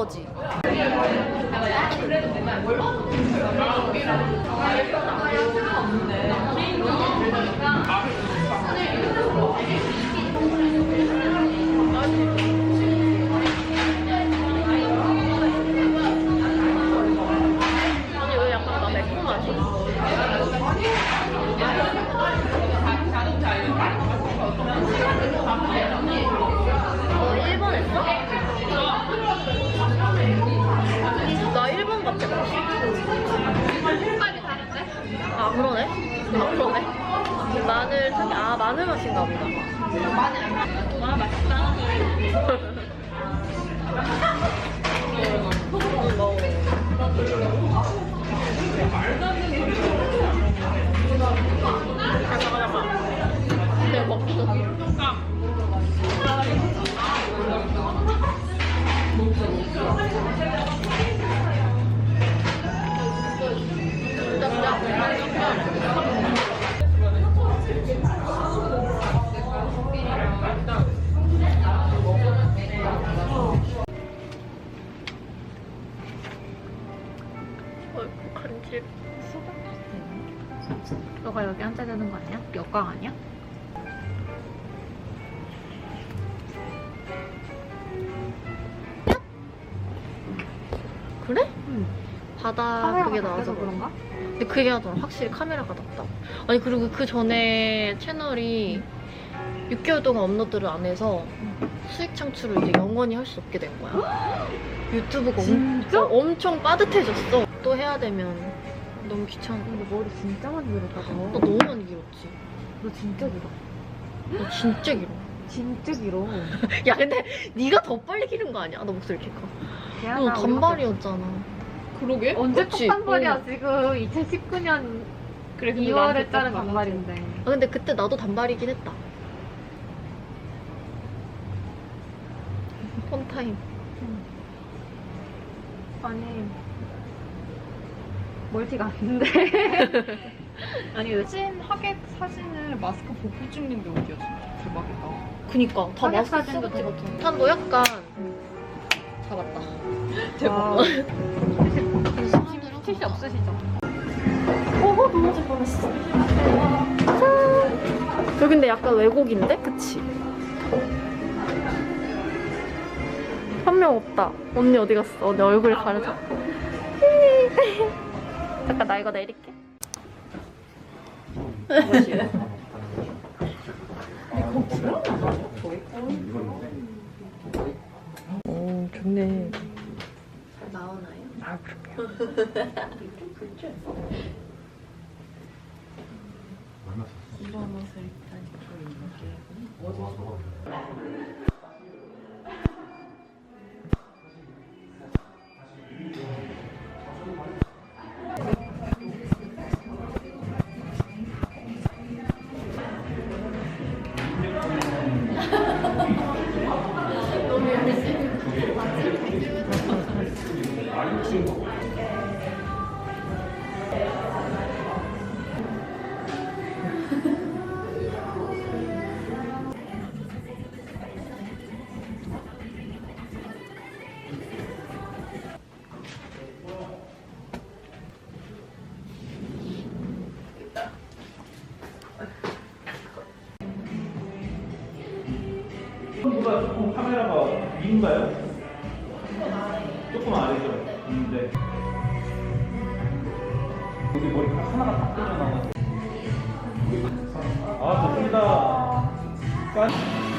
거지? 아, 그러네? 마늘, 특- 아, 마늘 맛인가 보다. 마늘. 와, 맛있다. 얼굴 간질. 너가 여기 앉아야 되는 거 아니야? 역광 아니야? 그래? 응. 바다 그게 나와서 그런가? 그런가? 근데 그게 하더라. 확실히 카메라가 낫다. 아니 그리고 그 전에 채널이 6개월 동안 업로드를 안 해서 수익 창출을 이제 영원히 할 수 없게 된 거야. 유튜브가 엄, 진짜? 어, 엄청 빠듯해졌어. 또 해야 되면 너무 귀찮아. 근데 머리 진짜 많이 길었다 너 너. 너무 많이 길었지. 너 진짜 길어. 너 진짜 길어. 진짜 길어. 야 근데 네가 더 빨리 기른 거 아니야? 너 목소리 이렇게 커. 너 대안아, 단발이었잖아. 그러게? 언제 그치? 턱단발이야 어. 지금 2019년 그래, 근데 2월에 나한테 자른 딱 단발인데. 아 근데 그때 나도 단발이긴 했다. 폰타임. 아니 멀티가 안 돼. 아니 사진 하객 사진을 마스크 벗고 찍는 게 어디야 진짜 대박이다 그니까 다 하객 마스크 사진도 쓰고 되게 찍었잖아. 탄도 약간 잡았다. 대박 와. 티시 없으시죠? 어 넘어질 뻔했어. 짠. 여기 근데 약간 왜곡인데? 그치? 한 명 없다. 언니 어디 갔어? 언니 얼굴 가려져. 잠깐 나 이거 내릴게. 오 좋네. 나오나요? 아 그렇게. 이런 옷을 일단 입고 입을게요. 보다 조금 카메라가 위인가요? 조금 아래죠. 음, 네. 여기 머리 하나가 딱 빠져나와. 아, 좋습니다. 깐.